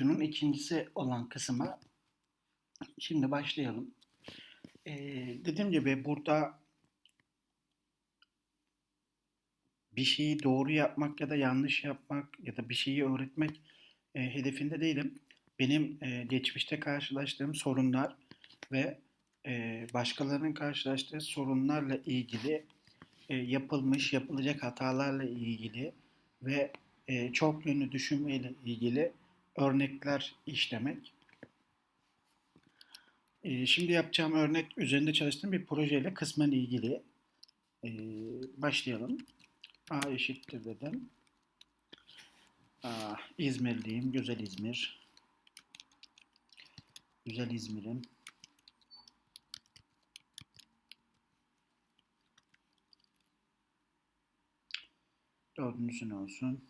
videonun ikincisi olan kısma şimdi başlayalım. Ee, dediğim gibi burada bir şeyi doğru yapmak ya da yanlış yapmak ya da bir şeyi öğretmek e, hedefinde değilim. Benim e, geçmişte karşılaştığım sorunlar ve e, başkalarının karşılaştığı sorunlarla ilgili e, yapılmış, yapılacak hatalarla ilgili ve e, çok yönlü düşünmeyle ilgili örnekler işlemek. E, şimdi yapacağım örnek üzerinde çalıştığım bir projeyle kısmen ilgili. E, başlayalım. A eşittir dedim. A, İzmirliyim. Güzel İzmir. Güzel İzmir'im. Dördüncüsü ne olsun?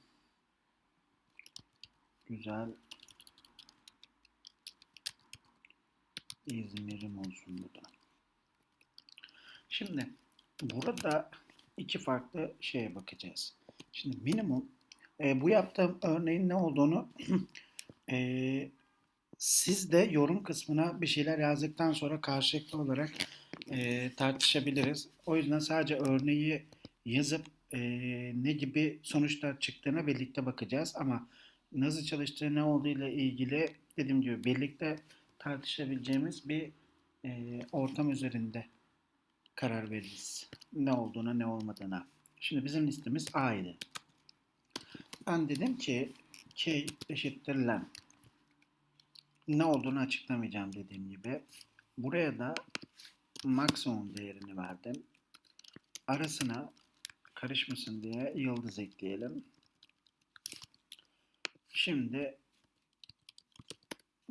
Güzel İzmir'im olsun bu da. Şimdi burada iki farklı şeye bakacağız. Şimdi minimum e, bu yaptığım örneğin ne olduğunu e, siz de yorum kısmına bir şeyler yazdıktan sonra karşılıklı olarak e, tartışabiliriz. O yüzden sadece örneği yazıp e, ne gibi sonuçlar çıktığına birlikte bakacağız. Ama nasıl çalıştığı ne olduğu ile ilgili dediğim gibi birlikte tartışabileceğimiz bir e, ortam üzerinde karar veririz. Ne olduğuna ne olmadığına. Şimdi bizim listemiz A'ydı. Ben dedim ki K eşittir len. Ne olduğunu açıklamayacağım dediğim gibi. Buraya da maksimum değerini verdim. Arasına karışmasın diye yıldız ekleyelim. Şimdi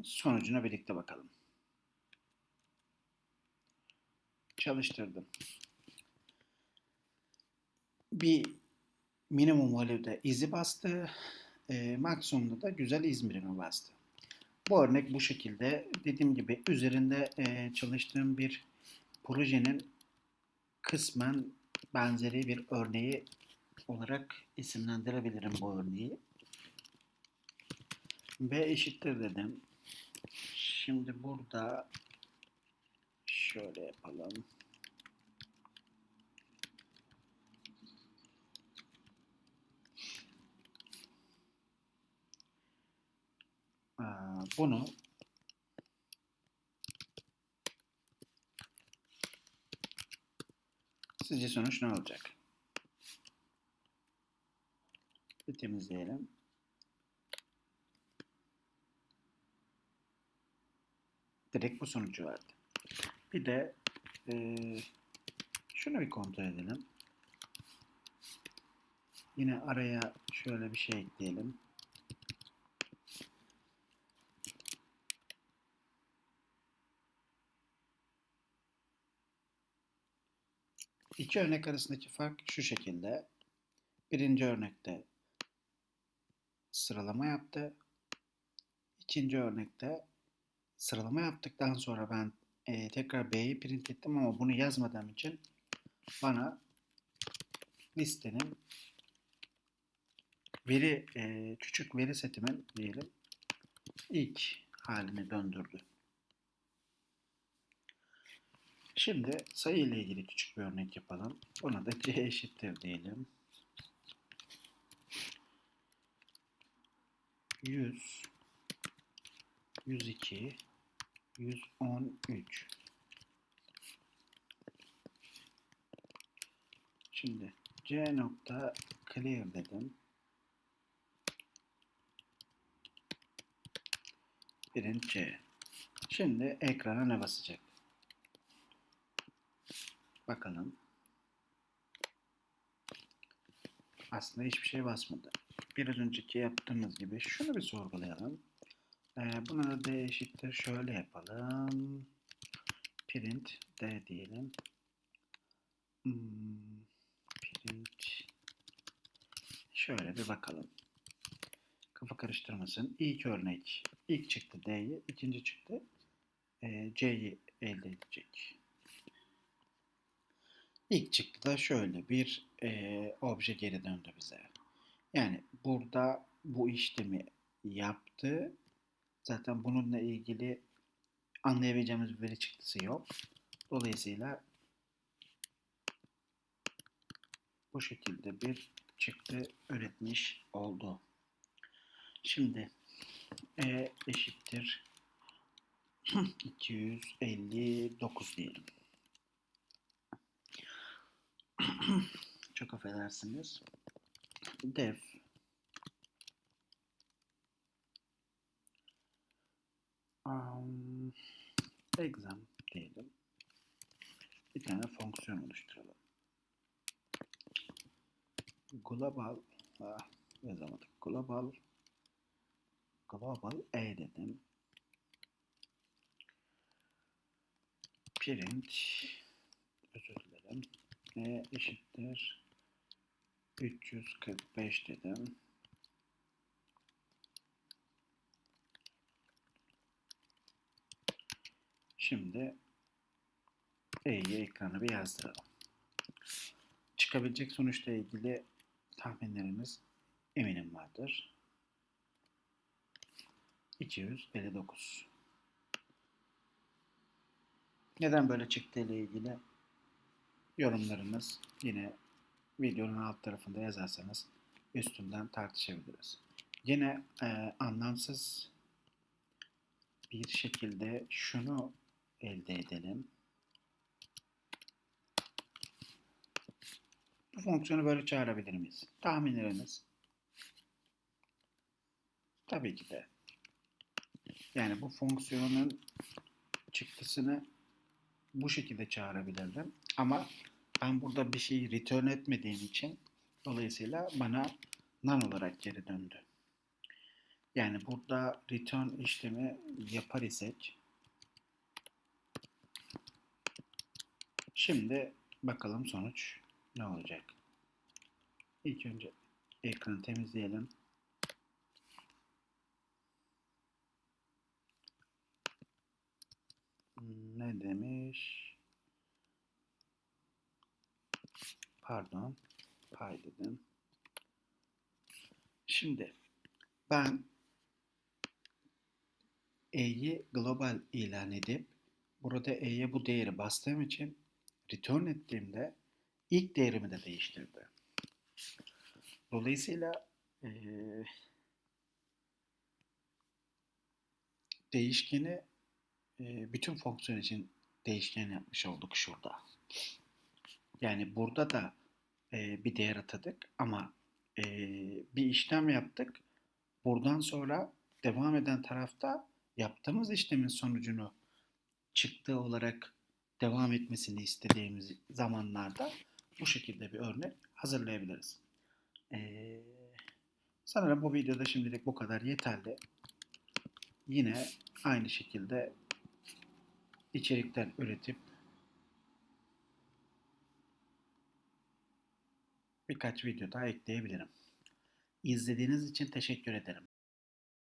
sonucuna birlikte bakalım. Çalıştırdım. Bir minimum value'da izi bastı. E, maksimumda da güzel İzmir'imi bastı. Bu örnek bu şekilde. Dediğim gibi üzerinde e, çalıştığım bir projenin kısmen benzeri bir örneği olarak isimlendirebilirim bu örneği. B eşittir dedim. Şimdi burada şöyle yapalım. Bunu sizce sonuç ne olacak? Bir temizleyelim. Direkt bu sonucu verdi. Bir de e, şunu bir kontrol edelim. Yine araya şöyle bir şey ekleyelim. İki örnek arasındaki fark şu şekilde. Birinci örnekte sıralama yaptı. İkinci örnekte sıralama yaptıktan sonra ben e, tekrar B'yi print ettim ama bunu yazmadığım için bana listenin veri e, küçük veri setimin diyelim ilk halini döndürdü. Şimdi sayı ile ilgili küçük bir örnek yapalım. Buna da c eşittir diyelim. 100 102 113 Şimdi c nokta clear dedim. Birinci C. Şimdi ekrana ne basacak? Bakalım. Aslında hiçbir şey basmadı. Biraz önceki yaptığımız gibi şunu bir sorgulayalım. Ee, buna da d eşittir. Şöyle yapalım. Print d diyelim. Hmm, print şöyle bir bakalım. Kafa karıştırmasın. İlk örnek. ilk çıktı d'yi. ikinci çıktı e, c'yi elde edecek. İlk çıktı da şöyle bir e, obje geri döndü bize. Yani burada bu işlemi yaptı Zaten bununla ilgili anlayabileceğimiz bir veri çıktısı yok. Dolayısıyla bu şekilde bir çıktı üretmiş oldu. Şimdi E eşittir 259 diyelim. Çok affedersiniz. Def um, exam diyelim. Bir tane fonksiyon oluşturalım. Global ah, yazamadık. Global global e dedim. Print özür dilerim. E eşittir 345 dedim. Şimdi E'yi ekrana bir yazdıralım. Çıkabilecek sonuçla ilgili tahminlerimiz eminim vardır. 259. Neden böyle çıktı ile ilgili yorumlarınız yine videonun alt tarafında yazarsanız üstünden tartışabiliriz. Yine e, anlamsız bir şekilde şunu elde edelim. Bu fonksiyonu böyle çağırabilir miyiz? Tahminleriniz. Tabii ki de. Yani bu fonksiyonun çıktısını bu şekilde çağırabilirdim. Ama ben burada bir şeyi return etmediğim için dolayısıyla bana none olarak geri döndü. Yani burada return işlemi yapar isek şimdi bakalım sonuç ne olacak. İlk önce ekranı temizleyelim. Ne demiş? Pardon. Pay dedim. Şimdi ben E'yi global ilan edip burada E'ye bu değeri bastığım için return ettiğimde ilk değerimi de değiştirdi. Dolayısıyla ee, değişkeni e, bütün fonksiyon için değişken yapmış olduk şurada. Yani burada da e, bir değer atadık ama e, bir işlem yaptık. Buradan sonra devam eden tarafta yaptığımız işlemin sonucunu çıktı olarak devam etmesini istediğimiz zamanlarda bu şekilde bir örnek hazırlayabiliriz. Ee, sanırım bu videoda şimdilik bu kadar yeterli. Yine aynı şekilde içerikler üretip birkaç video daha ekleyebilirim. İzlediğiniz için teşekkür ederim.